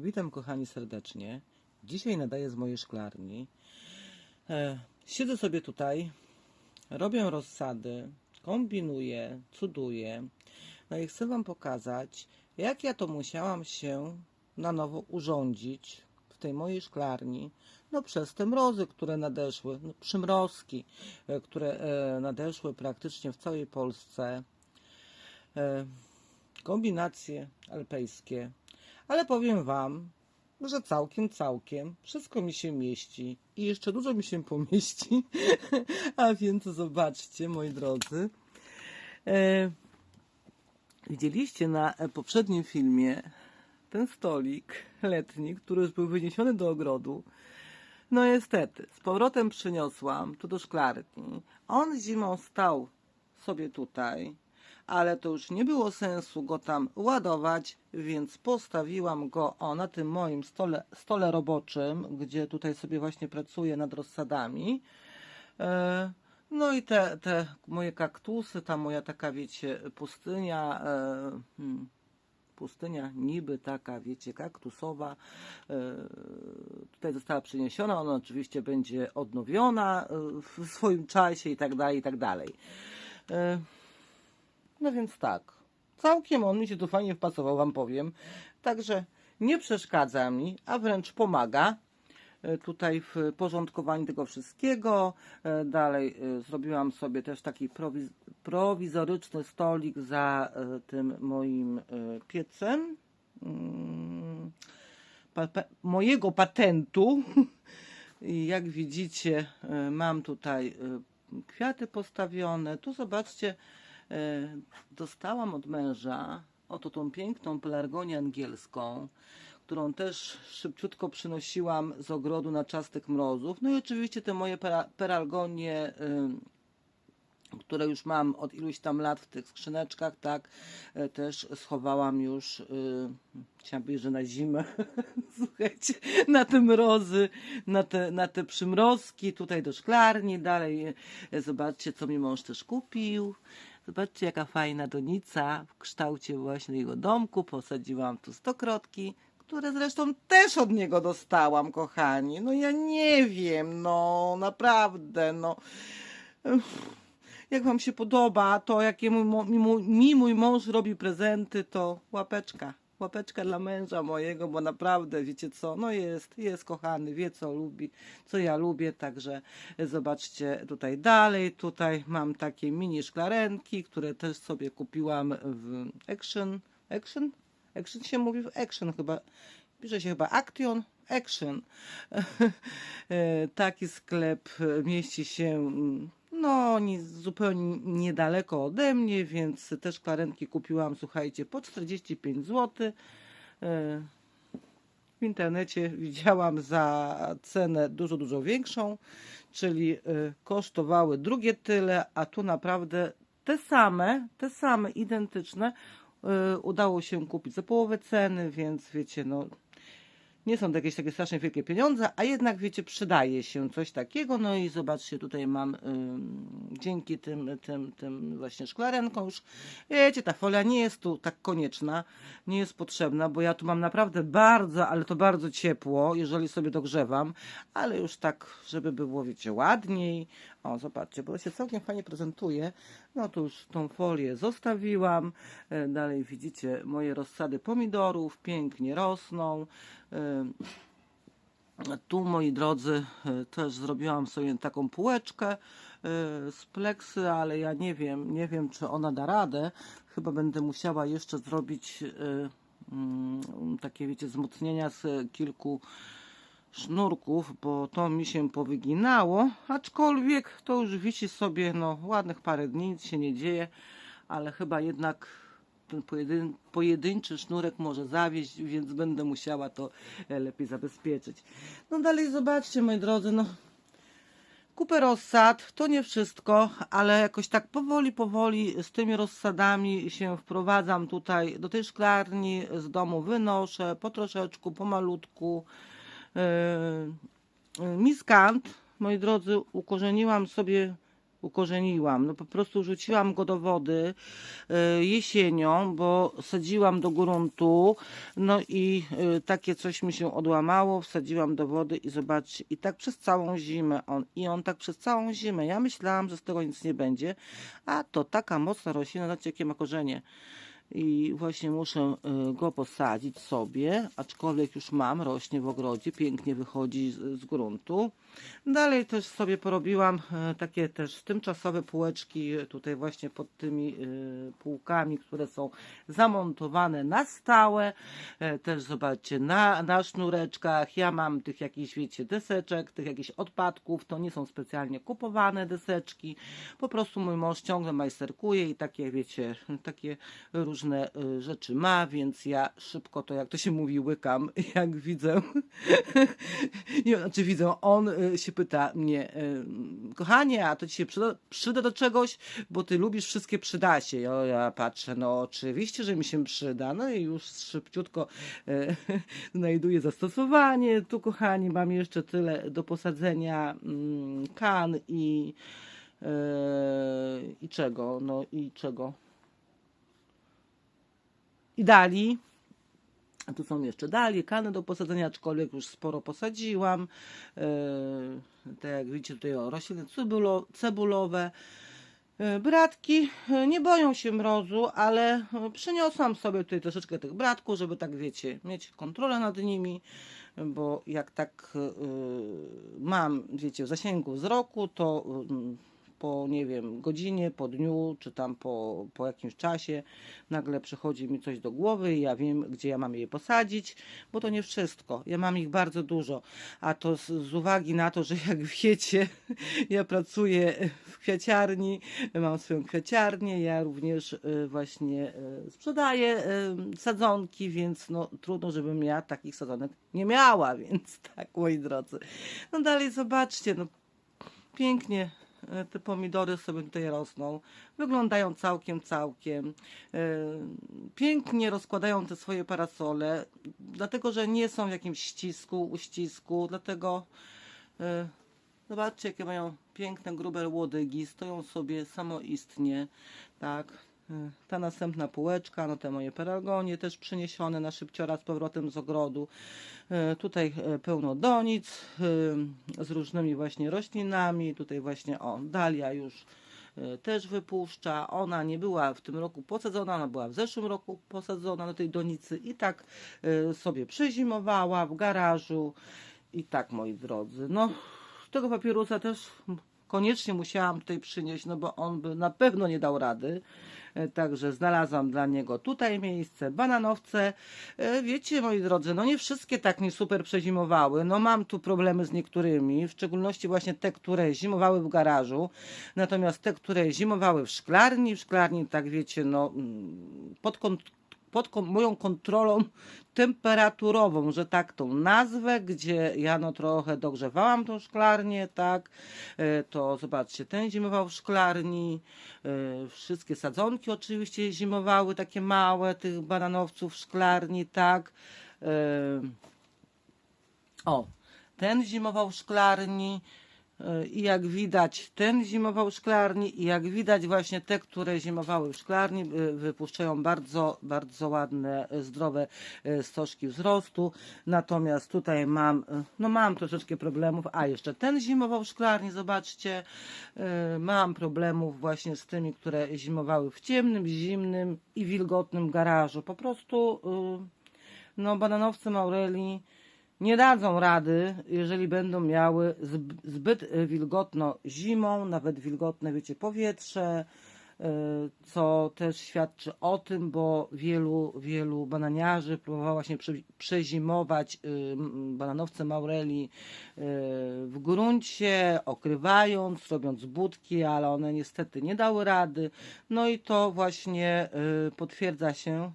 Witam kochani serdecznie. Dzisiaj nadaję z mojej szklarni. E, siedzę sobie tutaj, robię rozsady, kombinuję, cuduję. No i chcę Wam pokazać, jak ja to musiałam się na nowo urządzić w tej mojej szklarni. No przez te mrozy, które nadeszły, no, przymrozki, e, które e, nadeszły praktycznie w całej Polsce. Kombinacje alpejskie, ale powiem Wam, że całkiem, całkiem wszystko mi się mieści i jeszcze dużo mi się pomieści. A więc zobaczcie, moi drodzy. E, widzieliście na poprzednim filmie ten stolik letni, który już był wyniesiony do ogrodu. No niestety, z powrotem przyniosłam tu do szklarni. On zimą stał sobie tutaj, ale to już nie było sensu go tam ładować, więc postawiłam go o na tym moim stole, stole roboczym, gdzie tutaj sobie właśnie pracuję nad rozsadami. E, No i te, te moje kaktusy, ta moja taka, wiecie, pustynia, e, hmm, pustynia niby taka, wiecie, kaktusowa, e, tutaj została przyniesiona, ona oczywiście będzie odnowiona w swoim czasie i tak dalej, i tak dalej. No więc tak, całkiem on mi się tu fajnie wpasował, wam powiem. Także nie przeszkadza mi, a wręcz pomaga e, tutaj w porządkowaniu tego wszystkiego. E, Dalej e, zrobiłam sobie też taki prowiz prowizoryczny stolik za tym moim piecem. Mm, pa pa mojego patentu. I jak widzicie, mam tutaj kwiaty postawione. Tu zobaczcie, dostałam od męża oto tą piękną pelargonię angielską, którą też szybciutko przynosiłam z ogrodu na czas tych mrozów. No i oczywiście te moje pelargonie, y, które już mam od iluś tam lat w tych skrzyneczkach, tak, e, też schowałam już, y, chciałam powiedzieć, że na zimę, słuchajcie, na te mrozy, na te, na te przymrozki, tutaj do szklarni, dalej e, zobaczcie, co mi mąż też kupił. Zobaczcie, jaka fajna donica w kształcie właśnie jego domku. Posadziłam tu stokrotki, które zresztą też od niego dostałam, kochani. No ja nie wiem, no naprawdę, no. Jak wam się podoba to, jakie mi mój mąż robi prezenty, to łapeczka. Łapeczka dla męża mojego, bo naprawdę, wiecie co, no jest, jest kochany, wie co lubi, co ja lubię, także zobaczcie tutaj dalej, tutaj mam takie mini szklarenki, które też sobie kupiłam w Action, Action? Action się mówi w Action chyba, pisze się chyba Action, Action. E, Taki sklep mieści się mm, no nie, zupełnie niedaleko ode mnie, więc te szklarenki kupiłam, słuchajcie, po 45 zł. W internecie widziałam za cenę dużo, dużo większą, czyli y, kosztowały drugie tyle, a tu naprawdę te same, te same, identyczne y, udało się kupić za połowę ceny, więc wiecie, no nie są to jakieś takie strasznie wielkie pieniądze, a jednak wiecie, przydaje się coś takiego. No i zobaczcie, tutaj mam dzięki tym, tym, tym właśnie szklarenkom już, wiecie, ta folia nie jest tu tak konieczna, nie jest potrzebna, bo ja tu mam naprawdę bardzo, ale to bardzo ciepło, jeżeli sobie dogrzewam, ale już tak, żeby było, wiecie, ładniej. O, zobaczcie, bo się całkiem fajnie prezentuje. No to już tą folię zostawiłam. E, Dalej widzicie moje rozsady pomidorów, pięknie rosną. Tu, moi drodzy, e, też zrobiłam sobie taką półeczkę e, z pleksy, ale ja nie wiem, nie wiem, czy ona da radę. Chyba będę musiała jeszcze zrobić e, mm, takie, wiecie, wzmocnienia z kilku sznurków, bo to mi się powyginało, aczkolwiek to już wisi sobie, no, ładnych parę dni, nic się nie dzieje, ale chyba jednak ten pojedyn pojedynczy sznurek może zawieść, więc będę musiała to e, lepiej zabezpieczyć. No dalej zobaczcie, moi drodzy, no kupę rozsad, to nie wszystko, ale jakoś tak powoli, powoli z tymi rozsadami się wprowadzam tutaj do tej szklarni, z domu wynoszę po troszeczku, po malutku. Yy, yy, miskant, moi drodzy, ukorzeniłam sobie ukorzeniłam. No po prostu rzuciłam go do wody e, jesienią, bo sadziłam do gruntu, no i e, takie coś mi się odłamało, wsadziłam do wody i zobaczcie, i tak przez całą zimę on, i on tak przez całą zimę. Ja myślałam, że z tego nic nie będzie, a to taka mocna roślina, zobaczcie jakie ma korzenie. I właśnie muszę y, go posadzić sobie, aczkolwiek już mam, rośnie w ogrodzie, pięknie wychodzi z, z gruntu. Dalej też sobie porobiłam e, takie też tymczasowe półeczki e, tutaj właśnie pod tymi e, półkami, które są zamontowane na stałe. Też zobaczcie, na, na sznureczkach ja mam tych jakichś, wiecie, deseczek, tych jakichś odpadków. To nie są specjalnie kupowane deseczki. Po prostu mój mąż ciągle majsterkuje i takie, wiecie, takie różne rzeczy ma, więc ja szybko to, jak to się mówi, łykam, jak widzę. Nie, znaczy widzę, on się pyta mnie, y, kochanie, a to ci się przyda, przyda do czegoś, bo ty lubisz wszystkie przydasie. Ja, ja patrzę, no oczywiście, że mi się przyda, no i już szybciutko y, znajduję zastosowanie. Tu, kochani, mam jeszcze tyle do posadzenia mm, kan i y, i czego, no i czego. I dali. A tu są jeszcze dalej kany do posadzenia, aczkolwiek już sporo posadziłam. Yy, tak jak widzicie tutaj o, rośliny cebulo, cebulowe. Yy, Bratki yy, nie boją się mrozu, ale przyniosłam sobie tutaj troszeczkę tych bratków, żeby tak wiecie, mieć kontrolę nad nimi, bo jak tak yy, mam, wiecie, w zasięgu wzroku, to yy, po, nie wiem, godzinie, po dniu, czy tam po, po jakimś czasie nagle przychodzi mi coś do głowy i ja wiem, gdzie ja mam je posadzić, bo to nie wszystko. Ja mam ich bardzo dużo, a to z, z uwagi na to, że jak wiecie, ja pracuję w kwiaciarni, mam swoją kwiaciarnię, ja również y, właśnie y, sprzedaję y, sadzonki, więc no trudno, żebym ja takich sadzonek nie miała, więc tak, moi drodzy. No dalej zobaczcie, no pięknie te pomidory sobie tutaj rosną. Wyglądają całkiem, całkiem. e, Pięknie rozkładają te swoje parasole, dlatego że nie są w jakimś ścisku, uścisku, dlatego e, zobaczcie, jakie mają piękne, grube łodygi, stoją sobie samoistnie, tak. E, Ta następna półeczka, no te moje pelargonie też przyniesione na szybciora z powrotem z ogrodu. E, Tutaj e, pełno donic z różnymi właśnie roślinami. Tutaj właśnie o, dalia już też wypuszcza. Ona nie była w tym roku posadzona, ona była w zeszłym roku posadzona do tej donicy i tak sobie przezimowała w garażu. I tak, moi drodzy, no tego papierusa też koniecznie musiałam tutaj przynieść, no bo on by na pewno nie dał rady. E, Także znalazłam dla niego tutaj miejsce, bananowce. E, Wiecie, moi drodzy, no nie wszystkie tak mi super przezimowały. No mam tu problemy z niektórymi, w szczególności właśnie te, które zimowały w garażu. Natomiast te, które zimowały w szklarni, w szklarni, tak wiecie, no mm, pod kont- pod moją kontrolą temperaturową, że tak tą nazwę, gdzie ja no trochę dogrzewałam tą szklarnię, tak, e, to zobaczcie, ten zimował w szklarni, e, wszystkie sadzonki oczywiście zimowały, takie małe, tych bananowców w szklarni, tak, e, o, ten zimował w szklarni i jak widać ten zimował w szklarni i jak widać właśnie te, które zimowały w szklarni e, wypuszczają bardzo, bardzo ładne, e, zdrowe e, stożki wzrostu. Natomiast tutaj mam, e, no mam troszeczkę problemów, a jeszcze ten zimował w szklarni, zobaczcie, e, mam problemów właśnie z tymi, które zimowały w ciemnym, zimnym i wilgotnym garażu. Po prostu e, no bananowce Maureli nie dadzą rady, jeżeli będą miały zb- zbyt e, wilgotno zimą, nawet wilgotne, wiecie, powietrze, e, co też świadczy o tym, bo wielu, wielu bananiarzy próbowało właśnie prze, przezimować m, bananowce Maureli w gruncie, okrywając, robiąc budki, ale one niestety nie dały rady. No i to właśnie potwierdza się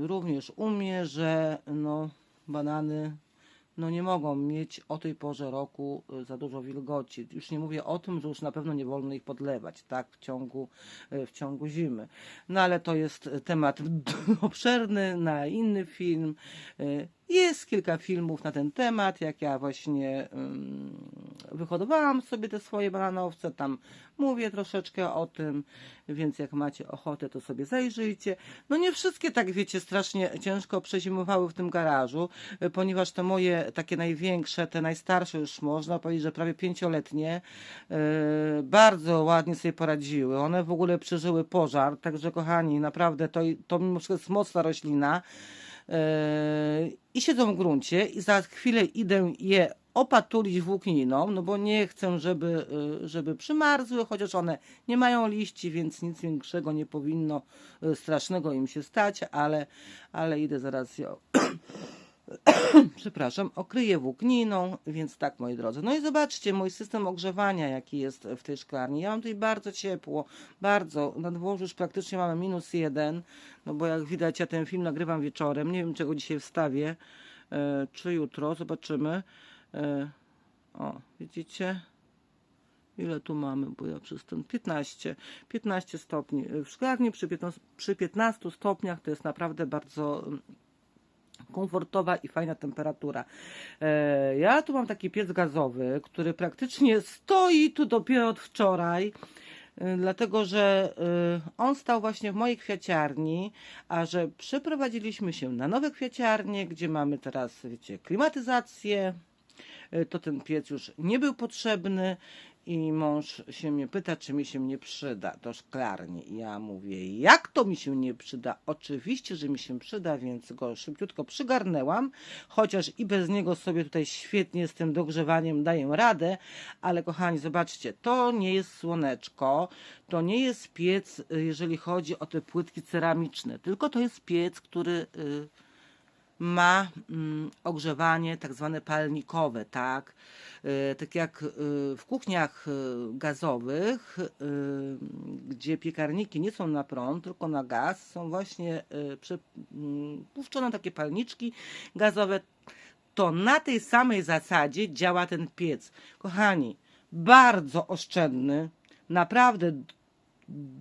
również u mnie, że no, banany no nie mogą mieć o tej porze roku y, za dużo wilgoci. Już nie mówię o tym, że już na pewno nie wolno ich podlewać, tak, w ciągu, y, w ciągu zimy. No ale to jest temat obszerny na inny film. Y, Jest kilka filmów na ten temat, jak ja właśnie wyhodowałam sobie te swoje bananowce, tam mówię troszeczkę o tym, więc jak macie ochotę, to sobie zajrzyjcie. No nie wszystkie, tak wiecie, strasznie ciężko przezimowały w tym garażu, y, ponieważ te moje takie największe, te najstarsze już można powiedzieć, że prawie pięcioletnie, yy, bardzo ładnie sobie poradziły. One w ogóle przeżyły pożar, także kochani, naprawdę to, to mimo wszystko jest mocna roślina. Yy, I siedzą w gruncie i za chwilę idę je opatulić włókniną, no bo nie chcę, żeby, yy, żeby przymarzły, chociaż one nie mają liści, więc nic większego nie powinno yy, strasznego im się stać, ale, ale idę zaraz je przepraszam, okryję włókniną, więc tak moi drodzy. No i zobaczcie mój system ogrzewania, jaki jest w tej szklarni. Ja mam tutaj bardzo ciepło, bardzo. Na dworzu już praktycznie mamy minus jeden, no bo jak widać ja ten film nagrywam wieczorem, nie wiem czego dzisiaj wstawię, e, czy jutro, zobaczymy. E, o, widzicie? Ile tu mamy, bo ja przez ten 15, 15 stopni w szklarni przy 15, przy 15 stopniach to jest naprawdę bardzo komfortowa i fajna temperatura. E, ja tu mam taki piec gazowy, który praktycznie stoi tu dopiero od wczoraj. e, Dlatego, że e, on stał właśnie w mojej kwiaciarni, a że przeprowadziliśmy się na nowe kwiaciarnie, gdzie mamy teraz, wiecie, klimatyzację, to ten piec już nie był potrzebny i mąż się mnie pyta, czy mi się nie przyda do szklarni. I ja mówię, jak to mi się nie przyda? Oczywiście, że mi się przyda, więc go szybciutko przygarnęłam, chociaż i bez niego sobie tutaj świetnie z tym dogrzewaniem daję radę, ale kochani, zobaczcie, to nie jest słoneczko, to nie jest piec, y, jeżeli chodzi o te płytki ceramiczne, tylko to jest piec, który... y, ma mm, ogrzewanie tak zwane palnikowe, tak? E, tak jak e, w kuchniach e, gazowych, gdzie piekarniki nie są na prąd, tylko na gaz, są właśnie e, prze- mm, takie palniczki gazowe. To na tej samej zasadzie działa ten piec. Kochani, bardzo oszczędny, naprawdę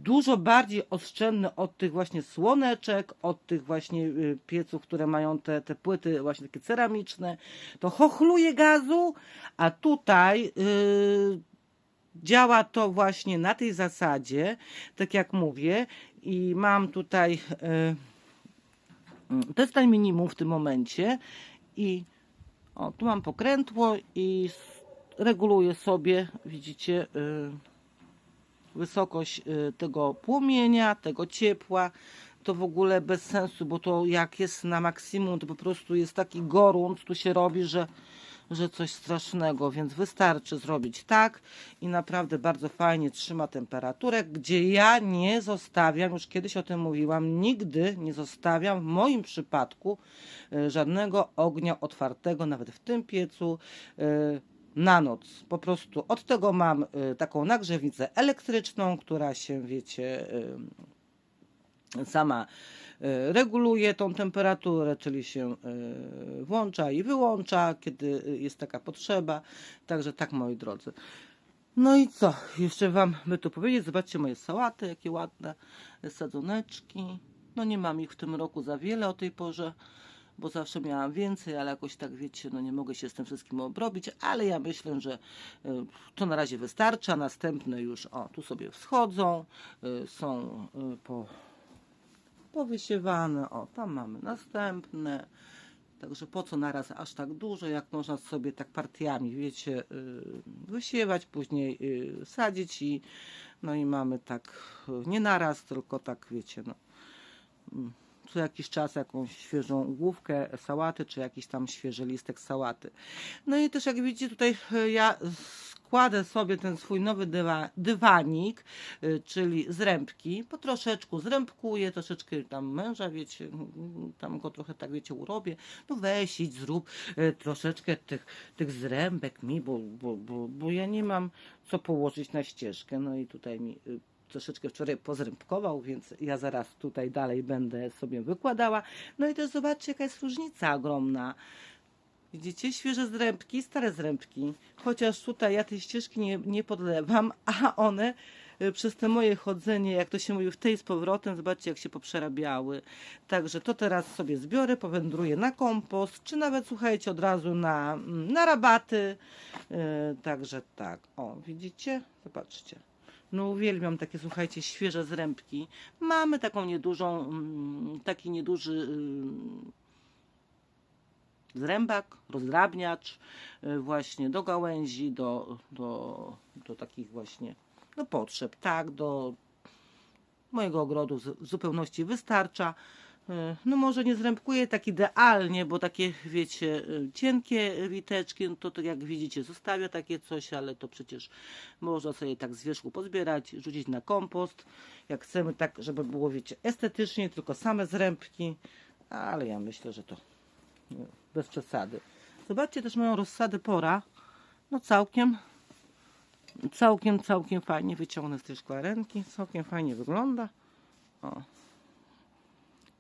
dużo bardziej oszczędny od tych właśnie słoneczek, od tych właśnie y, pieców, które mają te, te płyty właśnie takie ceramiczne. To chochluje gazu, a tutaj yy, działa to właśnie na tej zasadzie, tak jak mówię, i mam tutaj. Yy, to jest ten minimum w tym momencie i o, tu mam pokrętło i reguluję sobie, widzicie, yy, wysokość y, tego płomienia, tego ciepła, to w ogóle bez sensu, bo to jak jest na maksimum, to po prostu jest taki gorąc, tu się robi, że, że coś strasznego, więc wystarczy zrobić tak i naprawdę bardzo fajnie trzyma temperaturę, gdzie ja nie zostawiam, już kiedyś o tym mówiłam, nigdy nie zostawiam w moim przypadku y, żadnego ognia otwartego, nawet w tym piecu. Na noc. Po prostu od tego mam y, taką nagrzewnicę elektryczną, która się, wiecie, y, sama y, reguluje tą temperaturę, czyli się włącza i wyłącza, kiedy jest taka potrzeba. Także tak, moi drodzy. No i co? Jeszcze Wam by tu powiedzieć. Zobaczcie moje sałaty, jakie ładne sadzoneczki. No nie mam ich w tym roku za wiele o tej porze, bo zawsze miałam więcej, ale jakoś tak wiecie, no nie mogę się z tym wszystkim obrobić, ale ja myślę, że y, to na razie wystarcza. Następne już, o, tu sobie wschodzą, y, są y, po, powysiewane, o, tam mamy następne. Także po co naraz aż tak dużo, jak można sobie tak partiami, wiecie, wysiewać, później sadzić i no i mamy tak nie naraz, tylko tak wiecie, no mm, co jakiś czas jakąś świeżą główkę sałaty, czy jakiś tam świeży listek sałaty. No i też jak widzicie tutaj y, ja składę sobie ten swój nowy dywa, dywanik, y, czyli zrębki, po troszeczku zrębkuję, troszeczkę tam męża, wiecie, tam go trochę tak wiecie urobię, no weź idź zrób y, troszeczkę tych, tych zrębek mi, bo, bo, bo, bo ja nie mam co położyć na ścieżkę, no i tutaj mi y, troszeczkę wczoraj pozrębkował, więc ja zaraz tutaj dalej będę sobie wykładała. No i też zobaczcie, jaka jest różnica ogromna. Widzicie, świeże zrębki, stare zrębki. Chociaż tutaj ja tej ścieżki nie, nie podlewam, a one y, przez te moje chodzenie, jak to się mówi, w tej z powrotem, zobaczcie jak się poprzerabiały. Także to teraz sobie zbiorę, powędruję na kompost, czy nawet słuchajcie od razu na, mm, na rabaty. Y, Także tak, o widzicie? Zobaczcie. No uwielbiam takie, słuchajcie, świeże zrębki. Mamy taką niedużą, mm, taki nieduży ym, zrębak, rozdrabniacz y, właśnie do gałęzi, do, do, do takich właśnie do potrzeb, tak, do mojego ogrodu w zupełności wystarcza. Y, No może nie zrębkuję tak idealnie, bo takie, wiecie, y, cienkie witeczki, no to jak widzicie, zostawia takie coś, ale to przecież można sobie tak z wierzchu pozbierać, rzucić na kompost. Jak chcemy tak, żeby było, wiecie, estetycznie, tylko same zrębki, ale ja myślę, że to nie, bez przesady. Zobaczcie też moją rozsadę pora. No całkiem, całkiem, całkiem fajnie wyciągnę z tej szklarenki. Całkiem fajnie wygląda. O.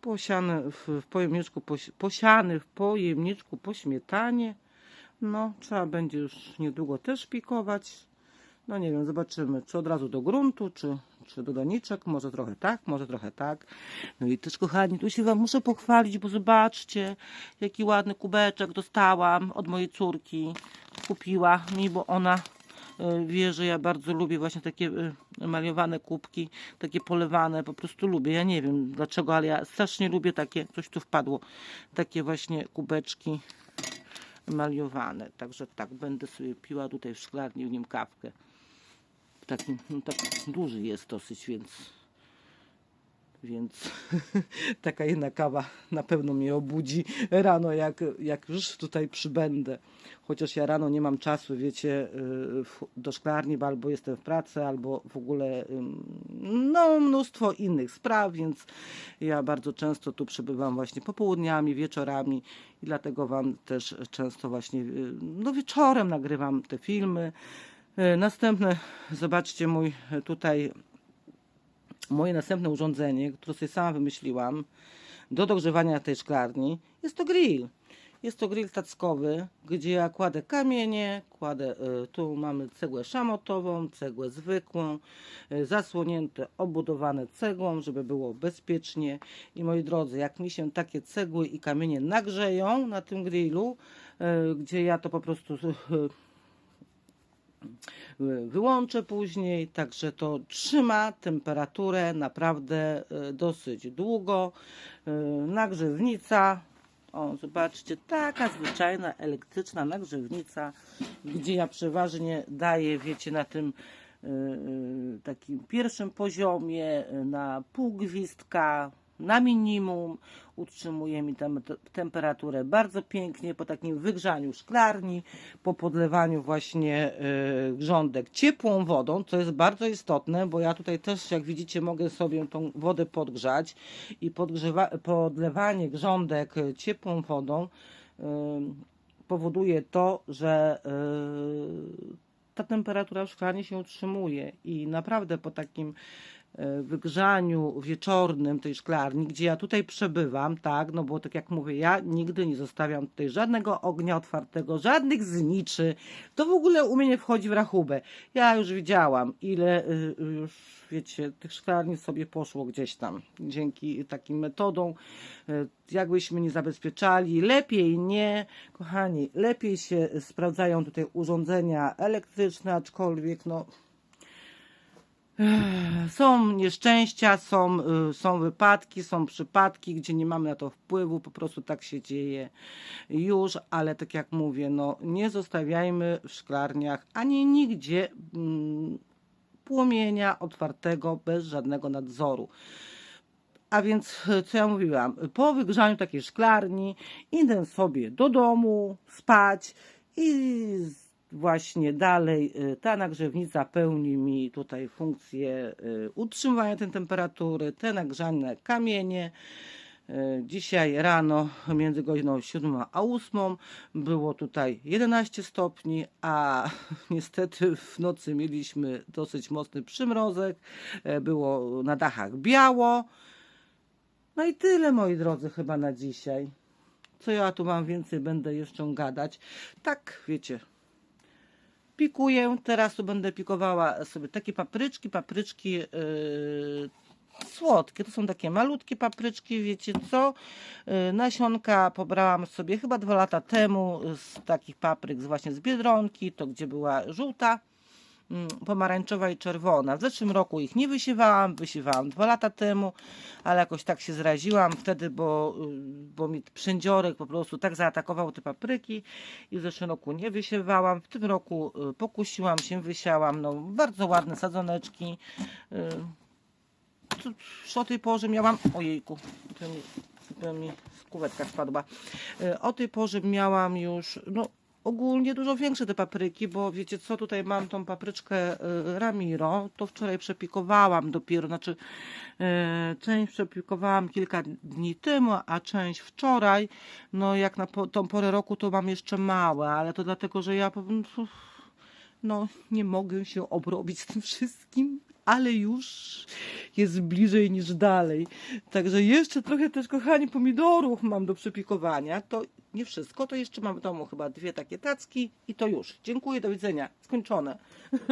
Posiany w, w pojemniczku, poś, posiany w pojemniczku po śmietanie. No, trzeba będzie już niedługo też pikować. No nie wiem, zobaczymy, czy od razu do gruntu, czy, czy do doniczek, może trochę tak, może trochę tak. No i też kochani, tu się wam muszę pochwalić, bo zobaczcie, jaki ładny kubeczek dostałam od mojej córki. Kupiła mi, bo ona wie, że ja bardzo lubię właśnie takie e, maliowane kubki, takie polewane, po prostu lubię. Ja nie wiem dlaczego, ale ja strasznie lubię takie, coś tu wpadło, takie właśnie kubeczki maliowane. Także tak, będę sobie piła tutaj w szklarni w nim kawkę. Taki, no, tak duży jest dosyć, więc więc taka jedna kawa na pewno mnie obudzi rano, jak, jak już tutaj przybędę. Chociaż ja rano nie mam czasu, wiecie, y, do szklarni, bo albo jestem w pracy, albo w ogóle no, mnóstwo innych spraw, więc ja bardzo często tu przebywam właśnie popołudniami, wieczorami i dlatego Wam też często właśnie y, no, wieczorem nagrywam te filmy. Y, Następne, zobaczcie mój tutaj moje następne urządzenie, które sobie sama wymyśliłam do dogrzewania tej szklarni, jest to grill. Jest to grill tackowy, gdzie ja kładę kamienie, kładę, y, tu mamy cegłę szamotową, cegłę zwykłą, y, zasłonięte, obudowane cegłą, żeby było bezpiecznie. I moi drodzy, jak mi się takie cegły i kamienie nagrzeją na tym grillu, y, gdzie ja to po prostu wyłączę później, także to trzyma temperaturę naprawdę e, dosyć długo. E, Nagrzewnica, o zobaczcie, taka zwyczajna elektryczna nagrzewnica, gdzie ja przeważnie daję, wiecie, na tym e, takim pierwszym poziomie, na pół gwizdka, na minimum, utrzymuje mi tam te- temperaturę bardzo pięknie po takim wygrzaniu szklarni, po podlewaniu właśnie y, grządek ciepłą wodą, co jest bardzo istotne, bo ja tutaj też, jak widzicie, mogę sobie tą wodę podgrzać i podlewanie grządek ciepłą wodą y, powoduje to, że y, ta temperatura w szklarni się utrzymuje i naprawdę po takim wygrzaniu wieczornym tej szklarni, gdzie ja tutaj przebywam, tak, no bo tak jak mówię, ja nigdy nie zostawiam tutaj żadnego ognia otwartego, żadnych zniczy, to w ogóle u mnie nie wchodzi w rachubę. Ja już widziałam, ile y, y, już, wiecie, tych szklarni sobie poszło gdzieś tam, dzięki takim metodom, y, jakbyśmy nie zabezpieczali, lepiej nie, kochani, lepiej się sprawdzają tutaj urządzenia elektryczne, aczkolwiek no są nieszczęścia, są, y, są wypadki, są przypadki, gdzie nie mamy na to wpływu, po prostu tak się dzieje już, ale tak jak mówię, no nie zostawiajmy w szklarniach ani nigdzie mm, płomienia otwartego bez żadnego nadzoru. A więc, co ja mówiłam, po wygrzaniu takiej szklarni idę sobie do domu spać i właśnie dalej y, ta nagrzewnica pełni mi tutaj funkcję y, utrzymywania tej temperatury, te nagrzane kamienie. Y, Dzisiaj rano między godziną 7 a 8 było tutaj 11 stopni, a niestety w nocy mieliśmy dosyć mocny przymrozek. Było na dachach biało. No i tyle, moi drodzy, chyba na dzisiaj. Co ja tu mam więcej, będę jeszcze gadać. Tak, wiecie, pikuję. Teraz tu będę pikowała sobie takie papryczki, papryczki yy, słodkie. To są takie malutkie papryczki, wiecie co? Yy, nasionka pobrałam sobie chyba dwa lata temu z takich papryk właśnie z Biedronki, to gdzie była żółta pomarańczowa i czerwona. W zeszłym roku ich nie wysiewałam, wysiewałam dwa lata temu, ale jakoś tak się zraziłam wtedy, bo, y, bo mi przędziorek po prostu tak zaatakował te papryki i w zeszłym roku nie wysiewałam. W tym roku y, pokusiłam się, wysiałam. No, bardzo ładne sadzoneczki. Y, o tej porze miałam. Ojejku, to mi, to mi kuwetka spadła. O tej porze miałam już. No, ogólnie dużo większe te papryki, bo wiecie co, tutaj mam tą papryczkę y, Ramiro, to wczoraj przepikowałam dopiero, znaczy y, część przepikowałam kilka dni temu, a część wczoraj, no jak na tą porę roku to mam jeszcze małe, ale to dlatego, że ja no nie mogę się obrobić z tym wszystkim, ale już jest bliżej niż dalej. Także jeszcze trochę też, kochani, pomidorów mam do przepikowania. To nie wszystko, to jeszcze mam w domu chyba dwie takie tacki i to już. Dziękuję, do widzenia. Skończone.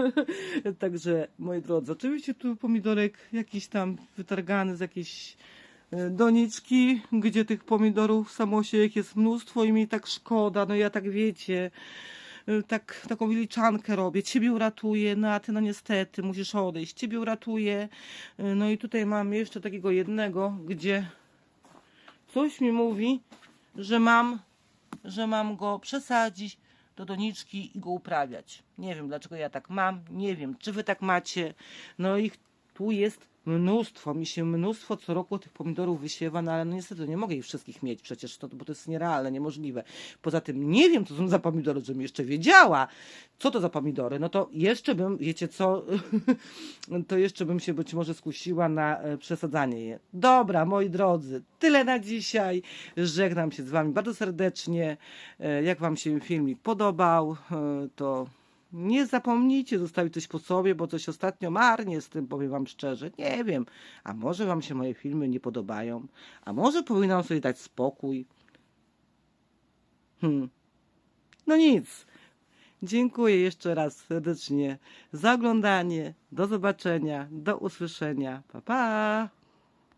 Także, moi drodzy, oczywiście tu pomidorek jakiś tam wytargany z jakiejś e, doniczki, gdzie tych pomidorów samosiejek jest mnóstwo i mi tak szkoda, no ja tak wiecie, tak, taką wyliczankę robię, ciebie uratuję, no a ty no niestety musisz odejść, ciebie uratuję, Y, no i tutaj mam jeszcze takiego jednego, gdzie coś mi mówi, że mam, że mam go przesadzić do doniczki i go uprawiać. Nie wiem dlaczego ja tak mam, nie wiem czy wy tak macie, no ich tu jest mnóstwo, mi się mnóstwo co roku tych pomidorów wysiewa, no ale no niestety nie mogę ich wszystkich mieć przecież, to, bo to jest nierealne, niemożliwe. Poza tym nie wiem, co są za pomidory, żebym jeszcze wiedziała, co to za pomidory, no to jeszcze bym, wiecie co, to jeszcze bym się być może skusiła na e, przesadzanie je. Dobra, moi drodzy, tyle na dzisiaj. Żegnam się z wami bardzo serdecznie. E, Jak wam się filmik podobał, e, to nie zapomnijcie zostawić coś po sobie, bo coś ostatnio marnie z tym, powiem wam szczerze. Nie wiem, a może wam się moje filmy nie podobają, a może powinnam sobie dać spokój. Hmm. No nic. Dziękuję jeszcze raz serdecznie za oglądanie. Do zobaczenia, do usłyszenia. Pa pa!